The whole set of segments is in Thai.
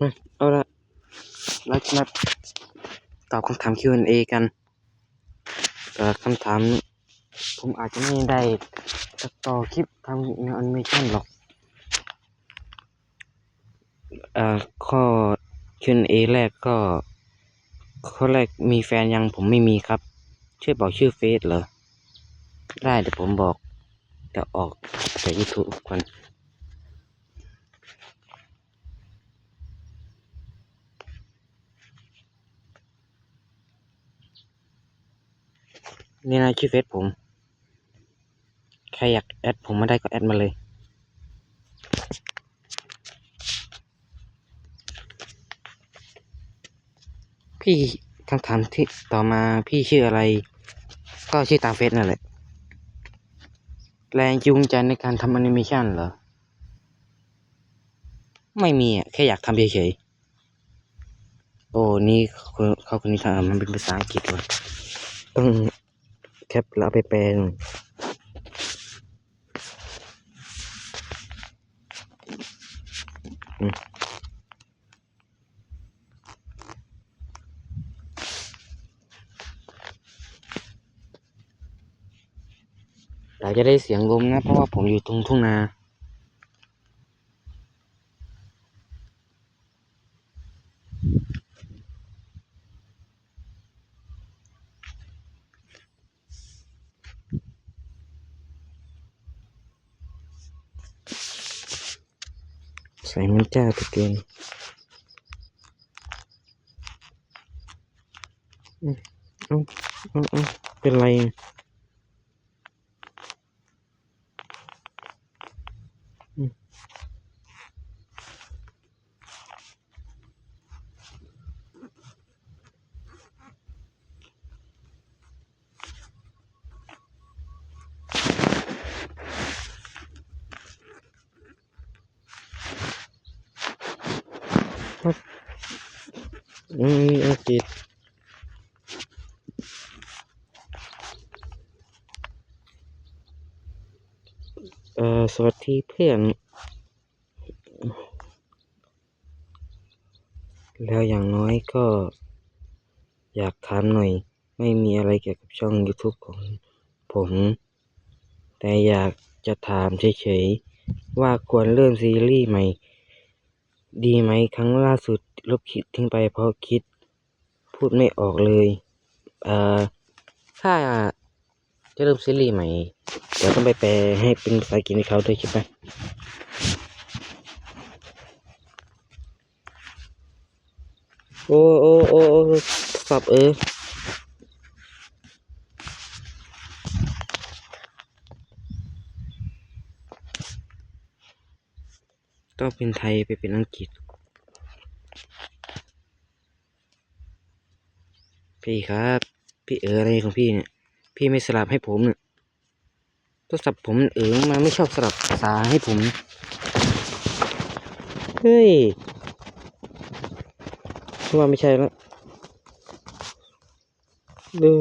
มาเอาละเราจะมาตอบคำถาม Q&A กันแต่คำถาม ผมอาจจะไม่ได้ตัดต่อคลิปทำแนวแอนิเชันหรอกเอ่อข้อ Q&A แรกก็ ข้อแรกมีแฟนยังผมไม่มีครับ ช่วยบอกชื่อเฟซเหรอ ได้เดี๋ยวผมบอกเดี๋ยวออกจาก YouTube ก่อน นี่นะชื่อเฟซผม ใครอยากแอดผมมาได้ก็แอดมาเลยพี่คำถามที่ต่อมาพี่ชื่ออะไร ก็ชื่อตามเฟซนั่นแหละ แรงจูงใจในการทำแอนิเมชันเหรอ ไม่มีอะ แค่อยากทำเฉยๆ โอ้ นี่เขาเขาคนนี้ทำมันเป็นภาษาอังกฤษว่ะต้อง แคปแล้วไปแปลหน่ยอืมเราจะได้เสียงลมนะ เพราะว่าผมอยู่ตรงทุ่งนา ใส่มันจ้าตะเกียงอืมเอ้าเอ้าเอ้าเป็นไร อืมอังกฤษเอ่อสวัสดีเพื่อน แล้วอย่างน้อยก็ อยากถามหน่อย ไม่มีอะไรเกี่ยวกับช่อง YouTube ของผม แต่อยากจะถามเฉยๆ ว่าควรเริ่มซีรีส์ใหม่ ดีไหมครั้งล่าสุดลบคลิปทิ้งไปเพราะคิด พูดไม่ออกเลยเอ่อถ้าจะเริ่มซีรีส์ใหม่เดี๋ยวต้องไปแปลให้เป็นภาษาอังกฤษให้เขาด้วยใช่ไหมโอโอ้โอ้โอ้สับเออ ต้องเป็นไทยไปเป็นอังกฤษพี่ครับ พี่เอออะไรของพี่เนี่ย พี่ไม่สลับให้ผมเนี่ยโทรศัพท์ผมเออมาไม่ชอบสลับภาษาให้ผม เฮ้ยว่าไม่ใช่แล้วดู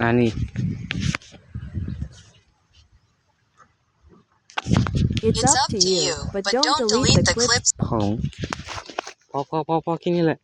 อ่านี่ It's up to you, but don't delete the clips ของ พอพอพอพอแค่นี้แหละ